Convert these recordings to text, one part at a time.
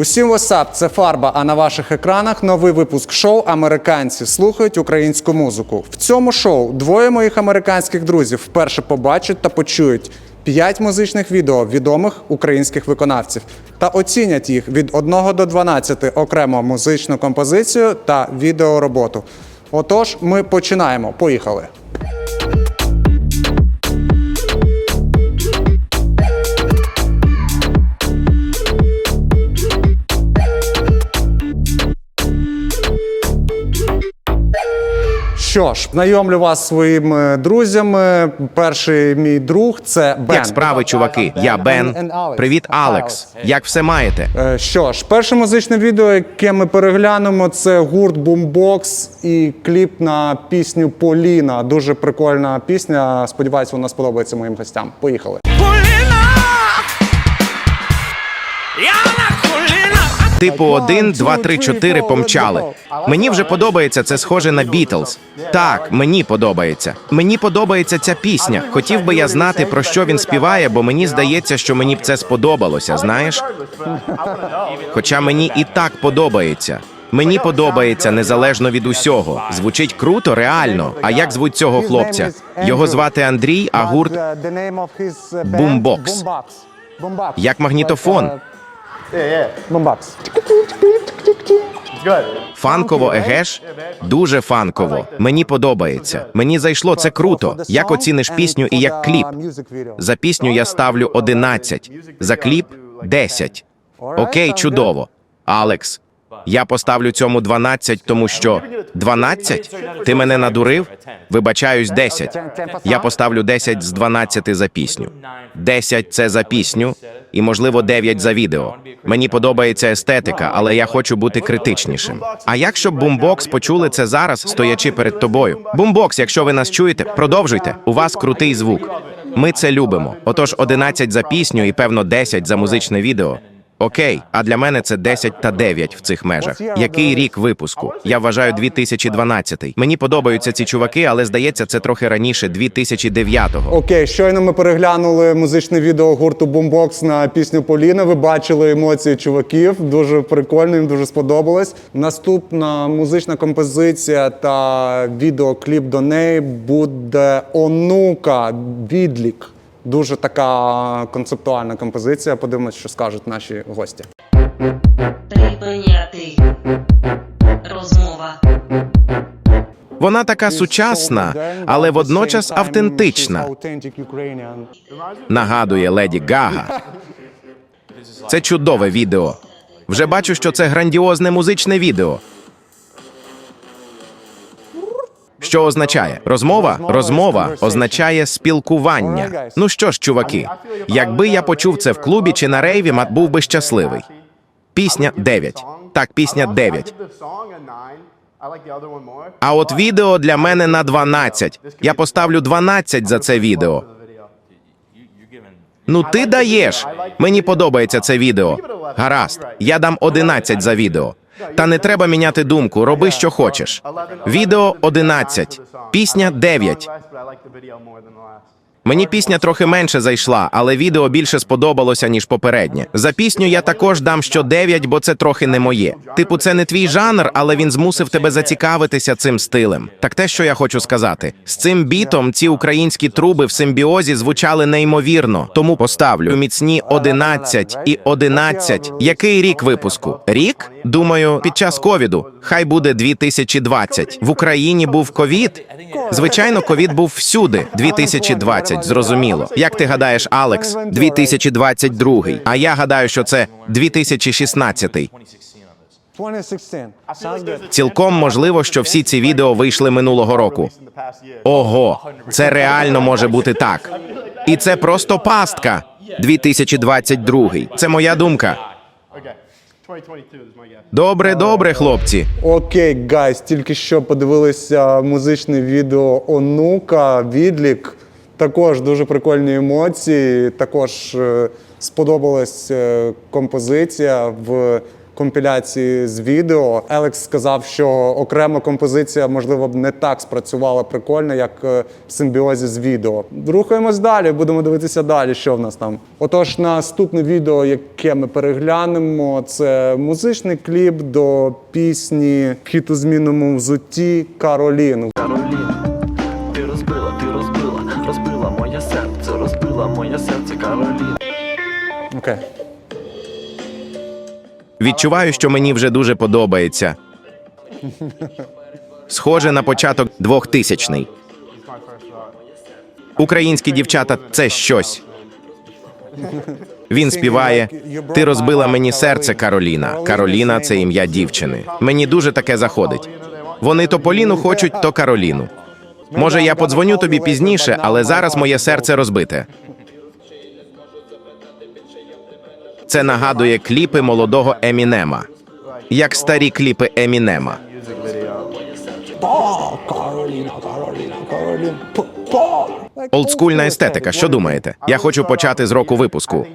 Усім WhatsApp, це фарба. А на ваших екранах новий випуск шоу Американці слухають українську музику. В цьому шоу двоє моїх американських друзів вперше побачать та почують п'ять музичних відео відомих українських виконавців та оцінять їх від 1 до 12 окремо музичну композицію та відеороботу. Отож, ми починаємо. Поїхали. Що ж, знайомлю вас зі своїми друзями. Перший мій друг це Бен. Як справи, чуваки? Я Бен. Привіт, Алекс. Як все маєте? Е, Що ж, перше музичне відео, яке ми переглянемо, це гурт Boombox і кліп на пісню Поліна. Дуже прикольна пісня. Сподіваюсь, вона сподобається моїм гостям. Поїхали. Типу 1, 2, 3, 4 помчали. Мені вже подобається, це схоже на Бітлз. Так, мені подобається. Мені подобається ця пісня. Хотів би я знати, про що він співає, бо мені здається, що мені б це сподобалося, знаєш? Хоча мені і так подобається. Мені подобається незалежно від усього. Звучить круто, реально. А як звуть цього хлопця? Його звати Андрій, а гурт Boombox. як магнітофон. Бумбакс. Фанково, егеш? Дуже фанково. Мені подобається. Мені зайшло це круто. Як оціниш пісню і як кліп? За пісню я ставлю 11, за кліп 10. Окей, чудово. Алекс, я поставлю цьому 12, тому що 12? Ти мене надурив? Вибачаюсь, 10. Я поставлю 10 з 12 за пісню. 10 – це за пісню, і можливо 9 за відео. Мені подобається естетика, але я хочу бути критичнішим. А як щоб бумбокс почули це зараз, стоячи перед тобою? Бумбокс, якщо ви нас чуєте, продовжуйте. У вас крутий звук. Ми це любимо. Отож, 11 за пісню і певно 10 за музичне відео. Окей, а для мене це 10 та 9 в цих межах. Який рік випуску? Я вважаю 2012. Мені подобаються ці чуваки, але здається, це трохи раніше 2009-го. Окей, щойно ми переглянули музичне відео гурту Boombox на пісню Поліна. Ви бачили емоції чуваків. Дуже прикольно, їм дуже сподобалось. Наступна музична композиція та відеокліп до неї буде онука відлік. Дуже така концептуальна композиція. Подивимось, що скажуть наші гості. Припиняти. Розмова. Вона така сучасна, але водночас автентична. Нагадує Леді Гага. Це чудове відео. Вже бачу, що це грандіозне музичне відео. Що означає розмова? Розмова означає спілкування. Ну що ж, чуваки, якби я почув це в клубі чи на рейві, мат був би щасливий. Пісня 9. Так, пісня 9. А от відео для мене на 12. Я поставлю 12 за це відео. Ну ти даєш. Мені подобається це відео. Гаразд, я дам 11 за відео. Та не треба міняти думку, роби що хочеш. Відео 11, пісня 9. Мені пісня трохи менше зайшла, але відео більше сподобалося, ніж попереднє. За пісню я також дам що 9, бо це трохи не моє. Типу, це не твій жанр, але він змусив тебе зацікавитися цим стилем. Так те, що я хочу сказати, з цим бітом ці українські труби в симбіозі звучали неймовірно. Тому поставлю міцні 11 і 11. Який рік випуску? Рік? Думаю, під час ковіду. Хай буде 2020. В Україні був ковід. Звичайно, ковід був всюди. 2020, зрозуміло. Як ти гадаєш, Алекс? 2022. А я гадаю, що це 2016. Цілком можливо, що всі ці відео вийшли минулого року. Ого, це реально може бути так. І це просто пастка. 2022. Це моя думка. Добре, добре, хлопці. Окей, гайс, тільки що подивилися музичне відео онука, відлік. Також дуже прикольні емоції. Також е, сподобалась е, композиція в компіляції з відео. Елекс сказав, що окрема композиція, можливо, б не так спрацювала прикольно, як е, в симбіозі з відео. Рухаємось далі, будемо дивитися далі, що в нас там. Отож, наступне відео, яке ми переглянемо, це музичний кліп до пісні «Хіт у змінному взутті Каролін. Кароліна, Окей. Відчуваю, що мені вже дуже подобається. Схоже на початок 2000-й. Українські дівчата це щось. Він співає: Ти розбила мені серце, Кароліна. Кароліна це ім'я дівчини. Мені дуже таке заходить. Вони то Поліну хочуть, то Кароліну. Може, я подзвоню тобі пізніше, але зараз моє серце розбите. Це нагадує кліпи молодого Емінема, як старі кліпи Емінема. Олдскульна естетика. Що думаєте? Я хочу почати з року випуску.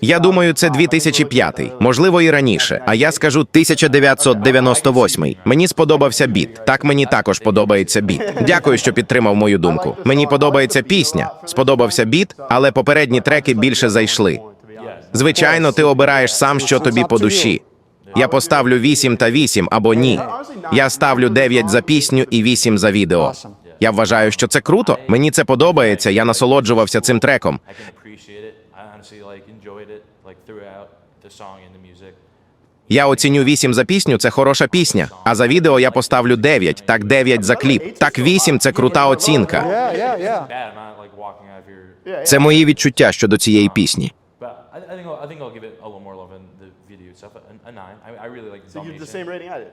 Я думаю, це 2005, можливо, і раніше. А я скажу 1998. Мені сподобався біт. Так мені також подобається біт. Дякую, що підтримав мою думку. Мені подобається пісня. Сподобався біт, але попередні треки більше зайшли. Звичайно, ти обираєш сам, що тобі по душі. Я поставлю 8 та 8 або ні. Я ставлю 9 за пісню і 8 за відео. Я вважаю, що це круто. Мені це подобається. Я насолоджувався цим треком. Я оціню 8 за пісню, це хороша пісня. А за відео я поставлю 9, так 9 за кліп. Так 8 – це крута оцінка. Це мої відчуття щодо цієї пісні. But I, I think I'll, I think I'll give it a little more love in the video stuff. A, a nine. I, I really like the So you're the Dalmatian. same rating I did.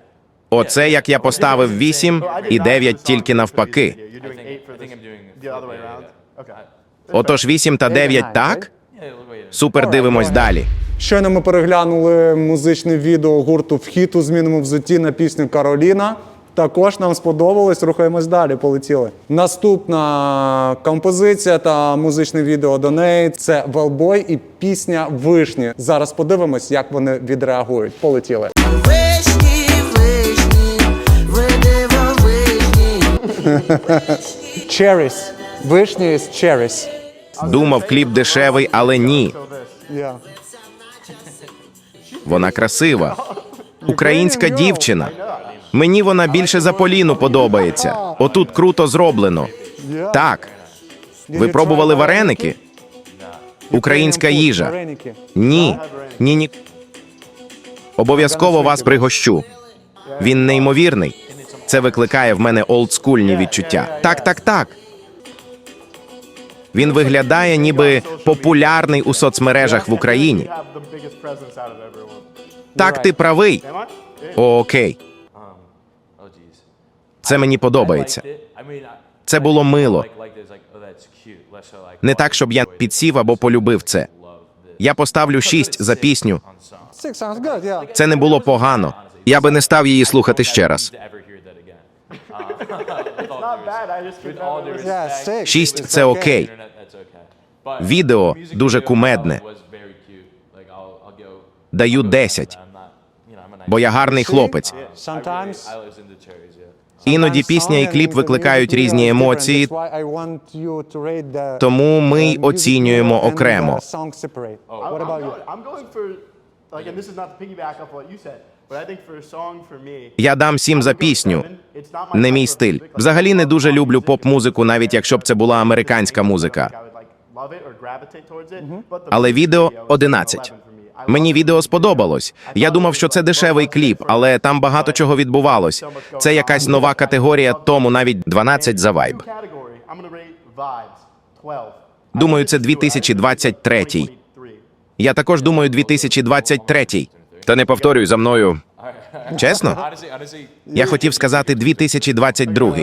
Оце як я поставив 8 і 9 тільки навпаки. You're I doing think, eight for I think this, I'm doing the other way yeah, around. yeah, Okay. Отож 8 та 9 так? Yeah. Супер, дивимось далі. Щойно ми переглянули музичне відео гурту «Вхід у змінному взутті на пісню Кароліна. Також нам сподобалось, рухаємось далі, полетіли. Наступна композиція та музичне відео до неї це Велбой і пісня Вишні. Зараз подивимось, як вони відреагують. Полетіли. Вишні, вишні, ви диво вишні. Cherries. Вишні is cherries. Думав, кліп дешевий, але ні. Вона красива. Українська дівчина. Мені вона більше за Поліну подобається. Отут круто зроблено. Так. Ви пробували вареники? Українська їжа. Ні. Ні, ні. Обов'язково вас пригощу. Він неймовірний. Це викликає в мене олдскульні відчуття. Так, так, так. Він виглядає ніби популярний у соцмережах в Україні. Так, ти правий. Окей. Oh. Це мені подобається. Це було мило. oh, Не oh, так, щоб я підсів або полюбив це. Я поставлю 6 за пісню. Це не було погано. Я би не став її слухати ще раз. Uh. Шість це окей. Відео дуже кумедне. Даю I'll go 10. I'm not, you know, I'm a nice Бо я гарний хлопець. Іноді пісня і кліп викликають різні емоції, тому ми й оцінюємо окремо. Я дам 7 за пісню. Не мій стиль. Взагалі не дуже люблю поп-музику, навіть якщо б це була американська музика. Але відео video was 11. 11 for me. I Мені відео сподобалось. Я думав, що це дешевий кліп, але там багато чого відбувалось. Це якась нова категорія, тому навіть 12 за вайб. New category, I'm gonna rate vibes, 12. Думаю, це 2023. 2023. Я також думаю 2023. Та не повторюй за мною. Чесно? Я хотів сказати 2022.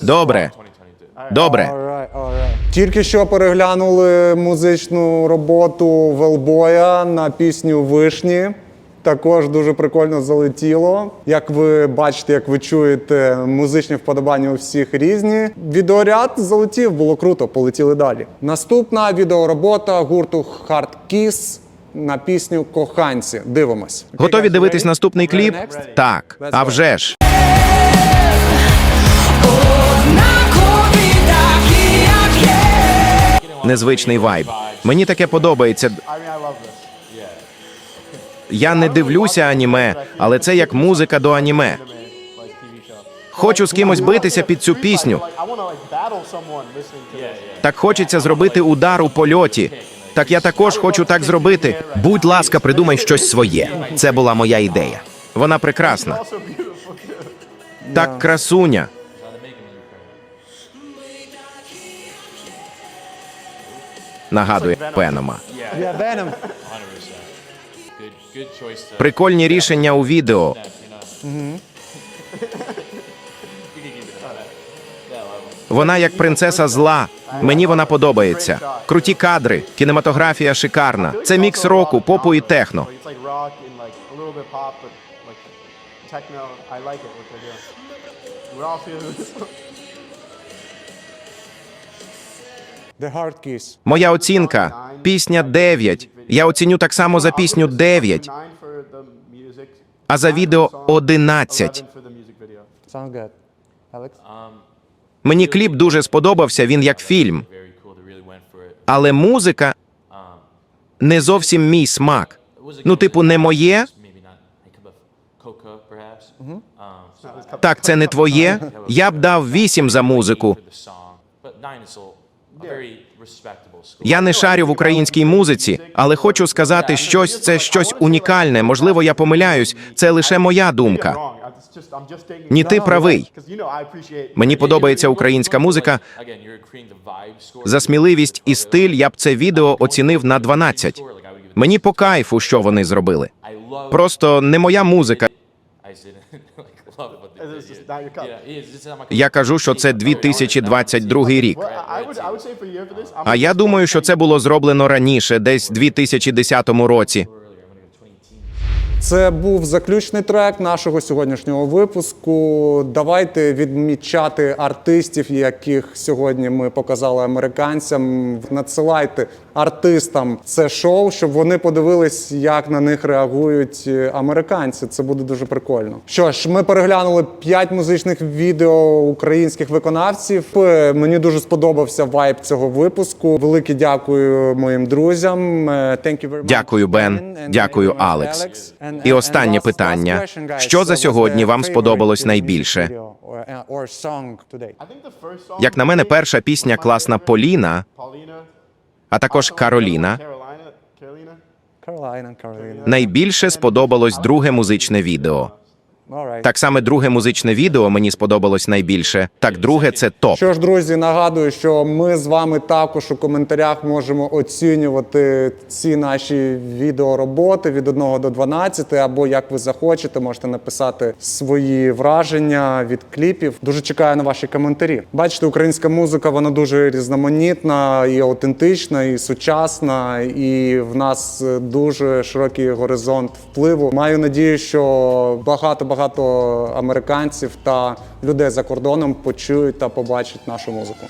Добре. Добре. Тільки що переглянули музичну роботу Велбоя на пісню Вишні. Також дуже прикольно залетіло. Як ви бачите, як ви чуєте, музичні вподобання у всіх різні. Відеоряд залетів, було круто, полетіли далі. Наступна відеоробота гурту Hard Kiss на пісню Коханці. Дивимось. Готові дивитись наступний кліп? Так, а вже ж. Незвичний вайб. Мені таке подобається. Я не дивлюся аніме, але це як музика до аніме. Хочу з кимось битися під цю пісню. Так хочеться зробити удар у польоті. Так я також хочу так зробити. Будь ласка, придумай щось своє. Це була моя ідея. Вона прекрасна. Так красуня. Нагадує Венома. Yeah, Venom. 100%. Good, good choice to. Прикольні рішення у відео. Вона як принцеса зла. Мені вона подобається. Круті кадри, кінематографія шикарна. Це мікс року, попу і техно. I like it what they're doing. We're all feeling this. Моя оцінка пісня 9. Я оціню так само за пісню 9, Nine for the music. а за відео 11. 11 for the music video. Sound good. Alex? Мені кліп дуже сподобався. Він як фільм, але музика не зовсім мій смак. Ну, типу, не моє. Так, це не твоє. Я б дав 8 за музику. Я не шарю в українській музиці, але хочу сказати щось. Це щось унікальне. Можливо, я помиляюсь. Це лише моя думка. Ні, ти правий. Мені подобається українська музика. За сміливість і стиль я б це відео оцінив на 12. Мені по кайфу, що вони зробили. Просто не моя музика. Я кажу, що це 2022 рік. А я думаю, що це було зроблено раніше, десь в 2010 році. Це був заключний трек нашого сьогоднішнього випуску. Давайте відмічати артистів, яких сьогодні ми показали американцям. Надсилайте артистам це шоу, щоб вони подивились, як на них реагують е, американці. Це буде дуже прикольно. Що ж, ми переглянули п'ять музичних відео українських виконавців. Е, Мені дуже сподобався вайб цього випуску. Велике дякую моїм друзям. Е, Thank you very much, Дякую, Бен. Дякую, Алекс. І останнє питання. Що за сьогодні вам сподобалось найбільше? Як на мене, перша пісня класна Поліна, а також Кароліна. Найбільше сподобалось друге музичне відео. Так саме друге музичне відео мені сподобалось найбільше. Так, друге це топ. Що ж, друзі, нагадую, що ми з вами також у коментарях можемо оцінювати ці наші відеороботи від 1 до 12, або як ви захочете, можете написати свої враження від кліпів. Дуже чекаю на ваші коментарі. Бачите, українська музика вона дуже різноманітна і аутентична, і сучасна, і в нас дуже широкий горизонт впливу. Маю надію, що багато багато американців та людей за кордоном почують та побачать нашу музику.